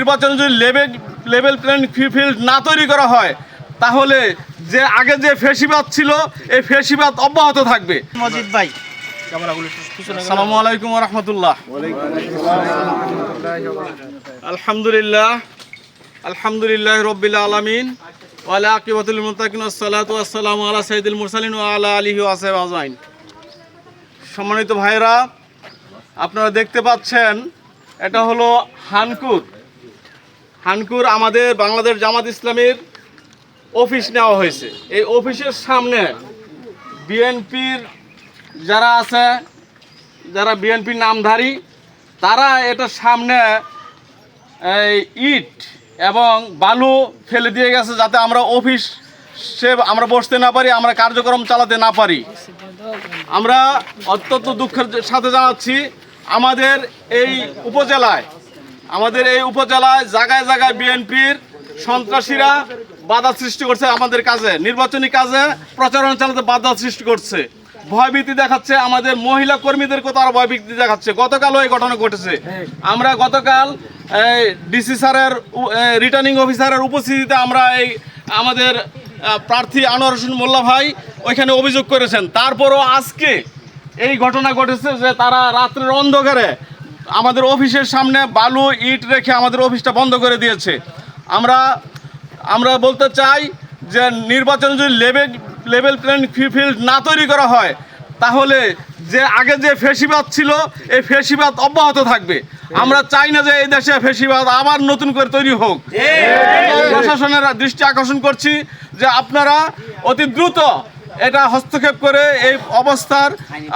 নির্বাচনে যদি level level plane field না তৈরি করা হয় তাহলে যে আগে যে ফেসিবাদ ছিল এই ফেসিবাদ অব্যাহত থাকবে। মজিদ ভাই। আসসালামু আলাইকুম রহমতুল্লাহ আলহামদুলিল্লাহ আলহামদুলিল্লাহ রব্বিল আলমিন ওয়ালা আকিবাতুল মুতাকিন আসসালাতু আসসালামু আলা সাইয়্যিদিল মুরসালিন ওয়া আলা আলিহি ওয়া আসহাবিহি আজমাইন। সম্মানিত ভাইরা আপনারা দেখতে পাচ্ছেন এটা হলো হানকুর হানকুর আমাদের বাংলাদেশ জামাত ইসলামের অফিস নেওয়া হয়েছে। এই অফিসের সামনে বিএনপির যারা আছে, যারা বিএনপির নামধারী, তারা এটার সামনে এই ইট এবং বালু ফেলে দিয়ে গেছে যাতে আমরা অফিস সে আমরা বসতে না পারি, আমরা কার্যক্রম চালাতে না পারি। আমরা অত্যন্ত দুঃখের সাথে জানাচ্ছি, আমাদের এই উপজেলায় আমাদের এই উপজেলায় জায়গায় জায়গায় বিএনপির সন্ত্রাসীরা বাধা সৃষ্টি করছে আমাদের কাজে, নির্বাচনী কাজে প্রচারণা চালাতে বাধা সৃষ্টি করছে। ভয়ভীতি দেখাচ্ছে আমাদের মহিলা কর্মীদেরকে তারা ভয়ভীতি দেখাচ্ছে। গতকালও এই ঘটনা ঘটেছে। আমরা গতকাল ডিসি স্যারের রিটার্নিং অফিসারের উপস্থিতিতে আমরা এই আমাদের প্রার্থী আনোয়ার হোসেন মোল্লা ভাই ওইখানে অভিযোগ করেছেন। তারপরও আজকে এই ঘটনা ঘটেছে যে তারা রাত্রের অন্ধকারে আমাদের অফিসের সামনে বালু ইট রেখে আমাদের অফিসটা বন্ধ করে দিয়েছে। আমরা আমরা বলতে চাই যে নির্বাচন যদি লেভেল লেভেল প্লেন ফিল্ড না তৈরি করা হয় তাহলে যে আগে যে ফেসিবাদ ছিল এই ফেসিবাদ অব্যাহত থাকবে। আমরা চাই না যে এই দেশে ফেসিবাদ আবার নতুন করে তৈরি হোক। প্রশাসনের দৃষ্টি আকর্ষণ করছি যে আপনারা অতি দ্রুত এটা হস্তক্ষেপ করে এই অবস্থার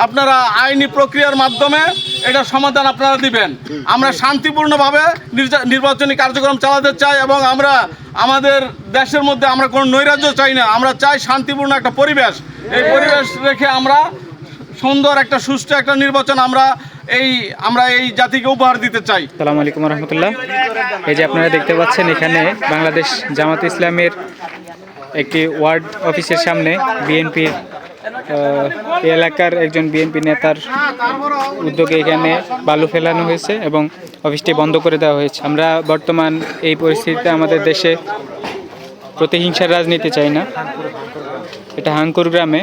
আপনারা আইনি প্রক্রিয়ার মাধ্যমে এটা সমাধান আপনারা দিবেন। আমরা শান্তিপূর্ণভাবে নির্বাচনী কার্যক্রম চালাতে চাই এবং আমরা আমাদের দেশের মধ্যে আমরা কোনো নৈরাজ্য চাই না। আমরা চাই শান্তিপূর্ণ একটা পরিবেশ। এই পরিবেশ রেখে আমরা সুন্দর একটা, সুষ্ঠু একটা নির্বাচন আমরা এই আমরা এই জাতিকে উপহার দিতে চাই। সালাম আলাইকুম রহমতুল্লাহ। এই যে আপনারা দেখতে পাচ্ছেন এখানে বাংলাদেশ জামাত ইসলামের একটি ওয়ার্ড অফিসের সামনে বিএনপির এলাকার একজন বিএনপি নেতার উদ্যোগে এখানে বালু ফেলানো হয়েছে এবং অফিসটি বন্ধ করে দেওয়া হয়েছে। আমরা বর্তমান এই পরিস্থিতিতে আমাদের দেশে প্রতিহিংসার রাজনীতি চাই না। এটা হাঙ্কুর গ্রামে,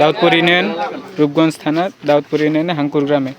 দাউদপুর ইউনিয়ন, রূপগঞ্জ থানার দাউদপুর ইউনিয়নে হাঙ্কুর গ্রামে।